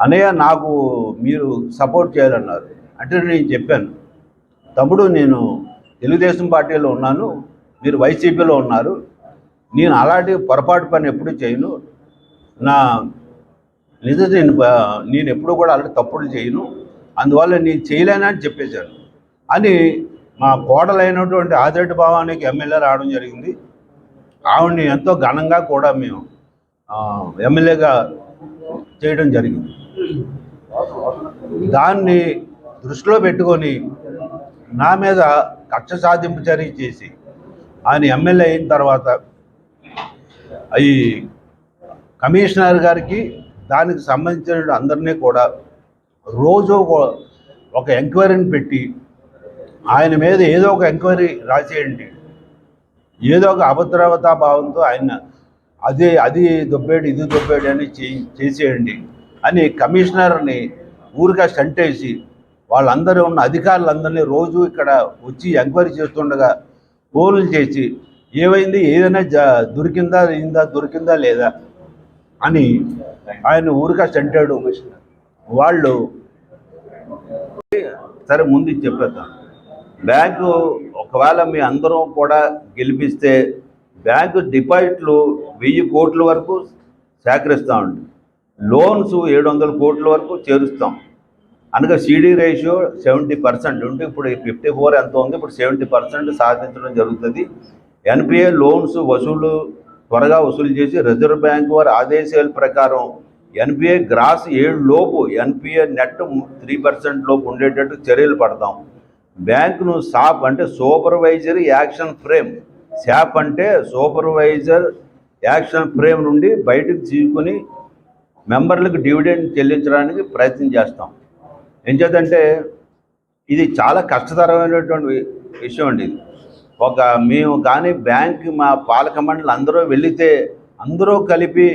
అన్నయ్య నాకు మీరు సపోర్ట్ చేయాలన్నారు. అంటే నేను చెప్పాను. తమ్ముడు నేను తెలుగుదేశం పార్టీలో ఉన్నాను. మీరు వైసీపీలో ఉన్నారు. నేను అలాంటి పొరపాటు పని ఎప్పుడు చేయను. నా నిజ నేను నేను ఎప్పుడు కూడా అలాంటి తప్పులు చేయను. అందువల్ల నేను చేయలేనని చెప్పేశాను. అని మా కోడలైనటువంటి ఆదిరెడ్డి భావానికి ఎమ్మెల్యే రావడం జరిగింది. ఆవిడని ఎంతో ఘనంగా కూడా మేము ఎమ్మెల్యేగా చేయడం జరిగింది. దాన్ని దృష్టిలో పెట్టుకొని నా మీద కక్ష సాధింపు చర్య చేసి ఆయన ఎమ్మెల్యే అయిన తర్వాత ఈ కమిషనర్ గారికి దానికి సంబంధించిన అందరినీ కూడా రోజు ఒక- ఒక ఎంక్వైరీని పెట్టి ఆయన మీద ఏదో ఒక ఎంక్వైరీ రాసేయండి. ఏదో ఒక అభద్రవతా భావంతో ఆయన అదే అది దొబ్బేడు ఇది దొబ్బేడు అని చే- చేసేయండి అని కమిషనర్ని ఊరిగా సెంటేసి వాళ్ళందరూ ఉన్న అధికారులందరినీ రోజు ఇక్కడ వచ్చి ఎంక్వైరీ చేస్తుండగా ఫోన్లు చేసి ఏమైంది ఏదైనా దొరికిందా అయిందా దొరికిందా లేదా అని ఆయన ఊరిగా స్టంటాడు వాళ్ళు సరే ముందు చెప్పేద్దాం బ్యాంకు ఒకవేళ మీ అందరం కూడా గెలిపిస్తే బ్యాంకు డిపాజిట్లు వెయ్యి కోట్ల వరకు సేకరిస్తామండి లోన్స్ ఏడు వందల కోట్ల వరకు చేరుస్తాం. అనగా సిడి రేషియో సెవెంటీ పర్సెంట్. ఉంటే ఇప్పుడు ఫిఫ్టీ ఫోర్ ఎంత ఉంది? ఇప్పుడు సెవెంటీ పర్సెంట్ సాధించడం జరుగుతుంది. ఎన్పిఏ లోన్స్ వసూలు త్వరగా వసూలు చేసి రిజర్వ్ బ్యాంక్ వారి ఆదేశాల ప్రకారం ఎన్పిఏ గ్రాస్ ఏడు లోపు ఎన్పిఏ నెట్ త్రీ పర్సెంట్ లోపు ఉండేటట్టు చర్యలు పడతాం. బ్యాంకును సాప్ అంటే సూపర్వైజర్ యాక్షన్ ఫ్రేమ్. శాప్ అంటే సూపర్వైజర్ యాక్షన్ ఫ్రేమ్ నుండి బయటకు తీసుకుని మెంబర్లకు డివిడెండ్ చెల్లించడానికి ప్రయత్నం చేస్తాం. ఏం చేద్దంటే ఇది చాలా కష్టతరమైనటువంటి విషయం అండి ఇది. ఒక మేము కానీ బ్యాంక్ మా పాలక మండలి అందరూ వెళితే అందరూ కలిపి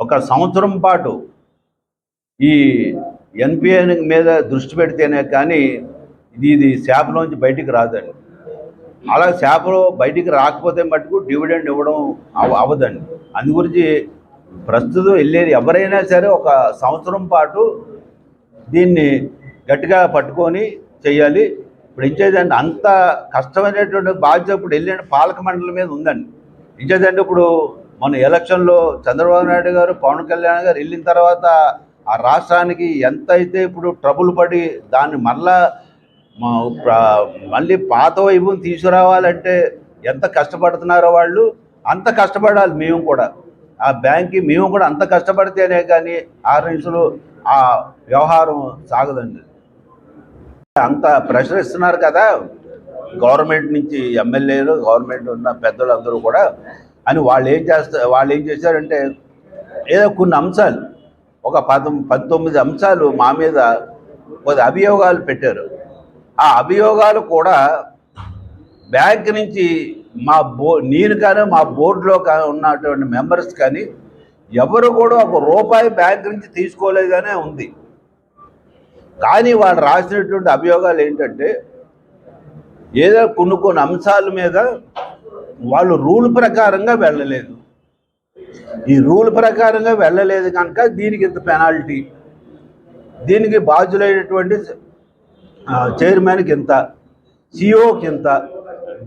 ఒక సంవత్సరం పాటు ఈ ఎన్పిఐ మీద దృష్టి పెడితేనే కానీ ఇది ఇది శాపలోంచి బయటికి రాదండి. అలా శాపలో బయటికి రాకపోతే మటుకు డివిడెండ్ ఇవ్వడం అవ్వదండి. అందు గురించి ప్రస్తుతం వెళ్ళేది ఎవరైనా సరే ఒక సంవత్సరం పాటు దీన్ని గట్టిగా పట్టుకొని చేయాలి. ఇప్పుడు ఇచ్చేదంటే అంత కష్టమైనటువంటి బాధ్యత ఇప్పుడు వెళ్ళిన పాలక మండలి మీద ఉందండి. ఇచ్చేదంటే ఇప్పుడు మన ఎలక్షన్లో చంద్రబాబు నాయుడు గారు పవన్ కళ్యాణ్ గారు వెళ్ళిన తర్వాత ఆ రాష్ట్రానికి ఎంత అయితే ఇప్పుడు ట్రబుల్ పడి దాన్ని మళ్ళా మళ్ళీ పాత వైభవం తీసుకురావాలంటే ఎంత కష్టపడుతున్నారో వాళ్ళు అంత కష్టపడాలి మేము కూడా. ఆ బ్యాంక్కి మేము కూడా అంత కష్టపడితేనే కానీ ఆరు నిమిషాలు ఆ వ్యవహారం సాగదండి. అంత ప్రెషర్ ఇస్తున్నారు కదా. గవర్నమెంట్ నుంచి ఎమ్మెల్యేలు గవర్నమెంట్ ఉన్న పెద్దలందరూ కూడా అని వాళ్ళు ఏం చేస్తారు వాళ్ళు ఏం చేశారంటే ఏదో కొన్ని అంశాలు ఒక పద పంతొమ్మిది అంశాలు మా మీద కొద్ది అభియోగాలు పెట్టారు. ఆ అభియోగాలు కూడా బ్యాంక్ నుంచి మా బో నేను కానీ మా బోర్డులో కానీ ఉన్నటువంటి మెంబర్స్ కానీ ఎవరు కూడా ఒక రూపాయి బ్యాంక్ నుంచి తీసుకోలేదనే ఉంది. కానీ వాళ్ళు రాసినటువంటి అభియోగాలు ఏంటంటే ఏదో కొన్ని కొన్ని అంశాల మీద వాళ్ళు రూల్ ప్రకారంగా వెళ్ళలేదు. ఈ రూల్ ప్రకారంగా వెళ్ళలేదు కనుక దీనికి ఇంత పెనాల్టీ. దీనికి బాధ్యులైనటువంటి చైర్మన్కి ఇంత సిఇఓకి ఇంత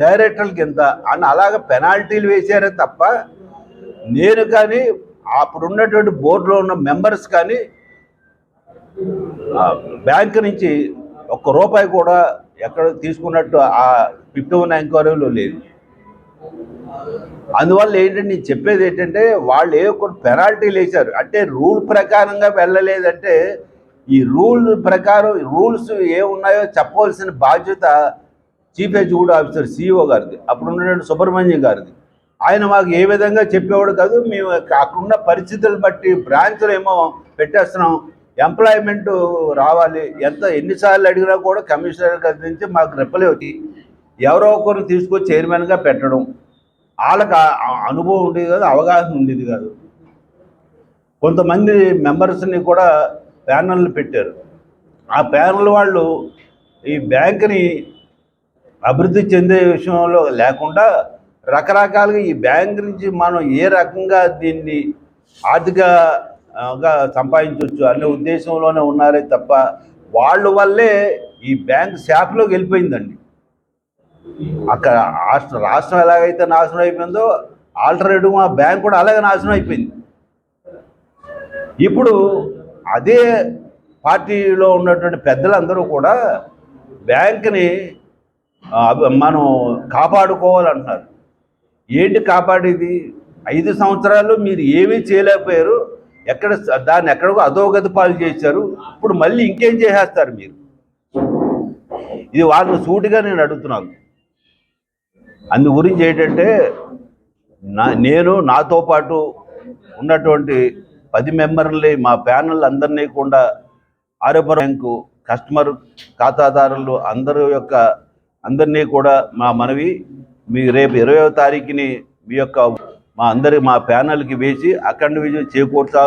డైరెక్టర్కి ఇంత అని అలాగ పెనాల్టీలు వేశారే తప్ప నేను కానీ అప్పుడు ఉన్నటువంటి బోర్డులో ఉన్న మెంబర్స్ కానీ బ్యాంక్ నుంచి ఒక్క రూపాయి కూడా ఎక్కడ తీసుకున్నట్టు ఆ ఫిఫ్టీ వన్ ఎంక్వైరీలో లేదు అందువల్ల ఏంటంటే నేను చెప్పేది ఏంటంటే వాళ్ళు ఏ కొన్ని పెనాల్టీలు వేశారు. అంటే రూల్ ప్రకారంగా వెళ్ళలేదంటే ఈ రూల్ ప్రకారం రూల్స్ ఏ ఉన్నాయో చెప్పవలసిన బాధ్యత చీఫ్ ఎగ్జిక్యూటివ్ ఆఫీసర్ సిఇఓ గారిది. అప్పుడు ఉన్నటువంటి సుబ్రహ్మణ్యం గారిది. ఆయన మాకు ఏ విధంగా చెప్పేవాడు కాదు మేము అక్కడున్న పరిస్థితులు బట్టి బ్రాంచ్లు ఏమో పెట్టేస్తున్నాం. ఎంప్లాయ్మెంట్ రావాలి. ఎంత ఎన్నిసార్లు అడిగినా కూడా కమిషనర్ గారి నుంచి మాకు రెప్పలే వచ్చి ఎవరో ఒకరిని తీసుకొచ్చి చైర్మన్గా పెట్టడం. వాళ్ళకి అనుభవం ఉండేది కాదు అవగాహన ఉండేది కాదు. కొంతమంది మెంబర్స్ని కూడా ప్యానల్ని పెట్టారు. ఆ ప్యానల్ వాళ్ళు ఈ బ్యాంక్ని అభివృద్ధి చెందే విషయంలో లేకుండా రకరకాలుగా ఈ బ్యాంక్ నుంచి మనం ఏ రకంగా దీన్ని ఆర్థిక సంపాదించవచ్చు అనే ఉద్దేశంలోనే ఉన్నారే తప్ప వాళ్ళ వల్లే ఈ బ్యాంక్ శాఖలోకి వెళ్ళిపోయిందండి. అక్కడ రాష్ట్ర రాష్ట్రం ఎలాగైతే నాశనం అయిపోయిందో ఆల్టర్నేటివ్ మా బ్యాంక్ కూడా అలాగే నాశనం అయిపోయింది. ఇప్పుడు అదే పార్టీలో ఉన్నటువంటి పెద్దలందరూ కూడా బ్యాంక్ని మనం కాపాడుకోవాలంటున్నారు. ఏంటి కాపాడేది? ఐదు సంవత్సరాలు మీరు ఏమీ చేయలేకపోయారు. ఎక్కడ దాన్ని ఎక్కడికో అధోగతి పాలు చేశారు. ఇప్పుడు మళ్ళీ ఇంకేం చేసేస్తారు మీరు? ఇది వాళ్ళని సూటిగా నేను అడుగుతున్నాను. అందు గురించి ఏంటంటే నా నేను నాతో పాటు ఉన్నటువంటి పది మెంబర్లని మా ప్యానల్ అందరినీ కూడా ఆరోగ్య బ్యాంకు కస్టమర్ ఖాతాదారులు అందరి యొక్క అందరినీ కూడా మా మనవి మీ రేపు ఇరవయో తారీఖుని మీ యొక్క మా అందరి మా ప్యానల్కి వేసి అఖండ విజయం చేకూర్చాలి.